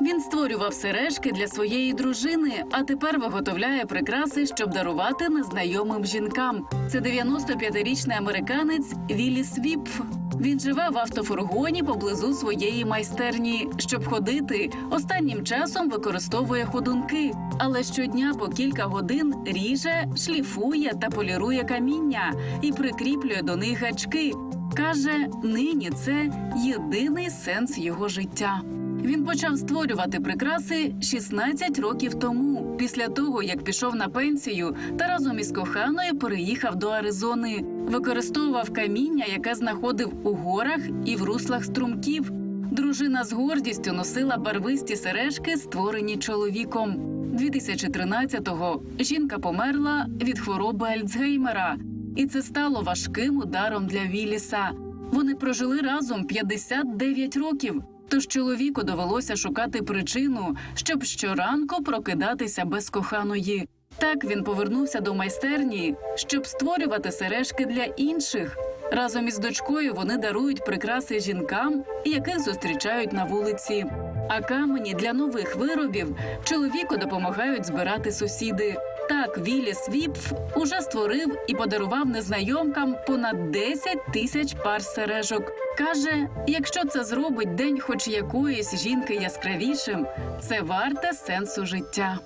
Він створював сережки для своєї дружини, а тепер виготовляє прикраси, щоб дарувати незнайомим жінкам. Це 95-річний американець Вілліс Віпф. Він живе в автофургоні поблизу своєї майстерні. Щоб ходити, останнім часом використовує ходунки, але щодня по кілька годин ріже, шліфує та полірує каміння і прикріплює до них гачки. Каже, нині це єдиний сенс його життя. Він почав створювати прикраси 16 років тому, після того як пішов на пенсію та разом із коханою переїхав до Аризони. Використовував каміння, яке знаходив у горах і в руслах струмків. Дружина з гордістю носила барвисті сережки, створені чоловіком. 2013-го жінка померла від хвороби Альцгеймера, і це стало важким ударом для Вілліса. Вони прожили разом 59 років. Тож чоловіку довелося шукати причину, щоб щоранку прокидатися без коханої. Так він повернувся до майстерні, щоб створювати сережки для інших. Разом із дочкою вони дарують прикраси жінкам, яких зустрічають на вулиці. А камені для нових виробів чоловіку допомагають збирати сусіди. Так, Віліс Віпф уже створив і подарував незнайомкам понад 10 тисяч пар сережок. Каже, якщо це зробить день хоч якоїсь жінки яскравішим, це варте сенсу життя.